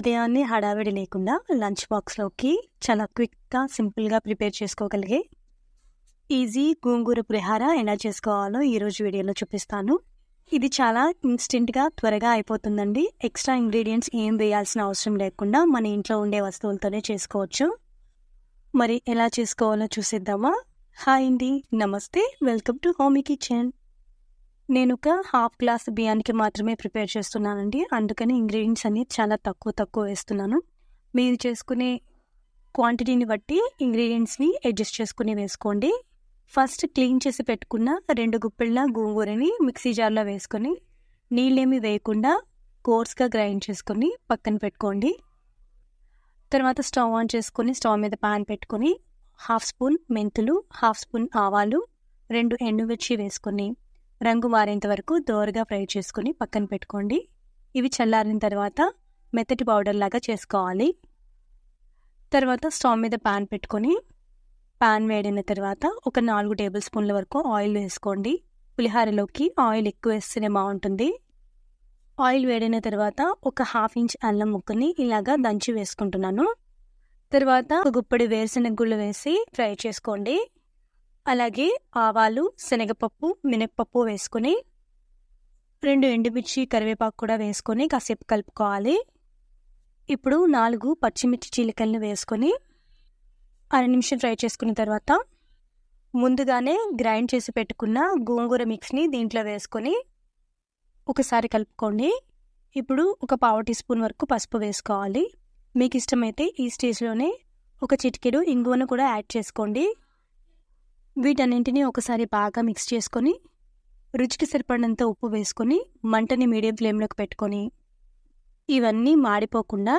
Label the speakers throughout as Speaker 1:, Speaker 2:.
Speaker 1: ఉదయాన్నే హడావిడి లేకుండా లంచ్ బాక్స్లోకి చాలా క్విక్గా సింపుల్గా ప్రిపేర్ చేసుకోగలిగే ఈజీ గోంగూర పులిహార ఎలా చేసుకోవాలో ఈరోజు వీడియోలో చూపిస్తాను. ఇది చాలా ఇన్స్టెంట్గా త్వరగా అయిపోతుందండి. ఎక్స్ట్రా ఇంగ్రీడియంట్స్ ఏం వేయాల్సిన అవసరం లేకుండా మన ఇంట్లో ఉండే వస్తువులతోనే చేసుకోవచ్చు. మరి ఎలా చేసుకోవాలో చూసేద్దామా? హాయ్ అండి నమస్తే వెల్కమ్ టు హోమీ కిచెన్. నేను ఒక హాఫ్ గ్లాస్ బియ్యానికి మాత్రమే ప్రిపేర్ చేస్తున్నానండి. అందుకని ఇంగ్రీడియంట్స్ అన్ని చాలా తక్కువ తక్కువ వేస్తున్నాను. మీరు చేసుకునే క్వాంటిటీని బట్టి ఇంగ్రీడియంట్స్ని అడ్జస్ట్ చేసుకుని వేసుకోండి. ఫస్ట్ క్లీన్ చేసి పెట్టుకున్న రెండు గుప్పిళ్ళ గోంగూరని మిక్సీ జార్లో వేసుకొని నీళ్ళేమి వేయకుండా కోర్స్గా గ్రైండ్ చేసుకొని పక్కన పెట్టుకోండి. తర్వాత స్టవ్ ఆన్ చేసుకొని స్టవ్ మీద పాన్ పెట్టుకొని హాఫ్ స్పూన్ మెంతులు హాఫ్ స్పూన్ ఆవాలు రెండు ఎండుమిర్చి వేసుకొని రంగు మారేంత వరకు దోరగా ఫ్రై చేసుకుని పక్కన పెట్టుకోండి. ఇవి చల్లారిన తర్వాత మెత్తటి పౌడర్ లాగా చేసుకోవాలి. తర్వాత స్టవ్ మీద పాన్ పెట్టుకొని పాన్ వేడిన తర్వాత ఒక నాలుగు టేబుల్ స్పూన్ల వరకు ఆయిల్ వేసుకోండి. పులిహారలోకి ఆయిల్ ఎక్కువ వేస్తేనే బాగుంటుంది. ఆయిల్ వేడిన తర్వాత ఒక హాఫ్ ఇంచ్ అల్లం ముక్కని ఇలాగా దంచి వేసుకుంటున్నాను. తర్వాత ఒక గుప్పడి వేరుశెనగ గుళ్ళు వేసి ఫ్రై చేసుకోండి. అలాగే ఆవాలు శనగపప్పు మినప్పప్పు వేసుకొని రెండు ఎండుమిర్చి కరివేపాకు కూడా వేసుకొని కాసేపు కలుపుకోవాలి. ఇప్పుడు నాలుగు పచ్చిమిర్చి చీలికలను వేసుకొని అర నిమిషం ఫ్రై చేసుకున్న తర్వాత ముందుగానే గ్రైండ్ చేసి పెట్టుకున్న గోంగూర మిక్స్ని దీంట్లో వేసుకొని ఒకసారి కలుపుకోండి. ఇప్పుడు ఒక పావు టీ స్పూన్ వరకు పసుపు వేసుకోవాలి. మీకు ఇష్టమైతే ఈ స్టేజ్లోనే ఒక చిటికెడు ఇంగువను కూడా యాడ్ చేసుకోండి. వీటన్నింటినీ ఒకసారి బాగా మిక్స్ చేసుకొని రుచికి సరిపడినంత ఉప్పు వేసుకొని మంటని మీడియం ఫ్లేమ్లోకి పెట్టుకొని ఇవన్నీ మాడిపోకుండా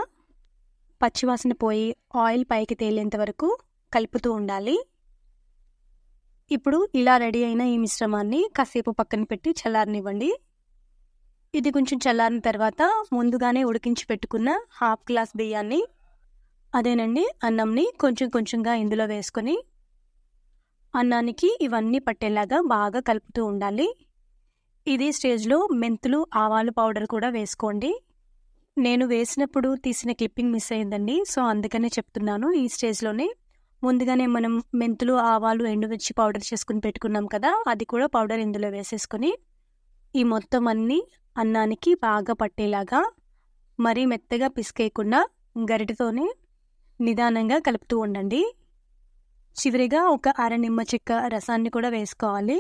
Speaker 1: పచ్చివాసన పోయి ఆయిల్ పైకి తేలేంత వరకు కలుపుతూ ఉండాలి. ఇప్పుడు ఇలా రెడీ అయిన ఈ మిశ్రమాన్ని కాసేపు పక్కన పెట్టి చల్లారనివ్వండి. ఇది కొంచెం చల్లారిన తర్వాత ముందుగానే ఉడికించి పెట్టుకున్న హాఫ్ గ్లాస్ బియ్యాన్ని అదేనండి అన్నంని కొంచెం కొంచెంగా ఇందులో వేసుకొని అన్నానికి ఇవన్నీ పట్టేలాగా బాగా కలుపుతూ ఉండాలి. ఇదే స్టేజ్లో మెంతులు ఆవాలు పౌడర్ కూడా వేసుకోండి. నేను వేసినప్పుడు తీసిన క్లిప్పింగ్ మిస్ అయిందండి సో అందుకనే చెప్తున్నాను ఈ స్టేజ్లోనే. ముందుగానే మనం మెంతులు ఆవాలు ఎండుమిర్చి పౌడర్ చేసుకుని పెట్టుకున్నాం కదా అది కూడా పౌడర్ ఇందులో వేసేసుకొని ఈ మొత్తం అన్నీ అన్నానికి బాగా పట్టేలాగా మరీ మెత్తగా పిసికేయకుండా గరిటతోనే నిదానంగా కలుపుతూ ఉండండి. చివరిగా ఒక అర నిమ్మ చెక్క రసాన్ని కూడా వేసుకోవాలి.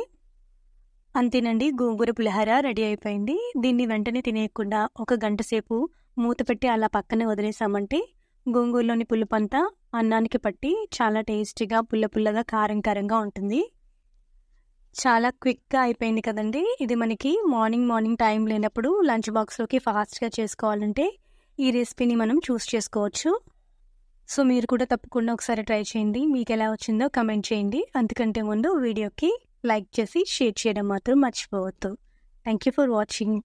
Speaker 1: అంతేనండి గోంగూర పులిహార రెడీ అయిపోయింది. దీన్ని వెంటనే తినేయకుండా ఒక గంట సేపు మూత పెట్టి అలా పక్కనే వదిలేసామంటే గోంగూరలోని పులుపంతా అన్నానికి పట్టి చాలా టేస్టీగా పుల్ల పుల్లగా కారం కారంగా ఉంటుంది. చాలా క్విక్గా అయిపోయింది కదండి. ఇది మనకి మార్నింగ్ మార్నింగ్ టైం లేనప్పుడు లంచ్ బాక్స్లోకి ఫాస్ట్గా చేసుకోవాలంటే ఈ రెసిపీని మనం చూస్ చేసుకోవచ్చు. సో మీరు కూడా తప్పకుండా ఒకసారి ట్రై చేయండి. మీకు ఎలా వచ్చిందో కమెంట్ చేయండి. అంతకంటే ముందు వీడియోకి లైక్ చేసి షేర్ చేయడం మాత్రం మర్చిపోవద్దు. Thank you for watching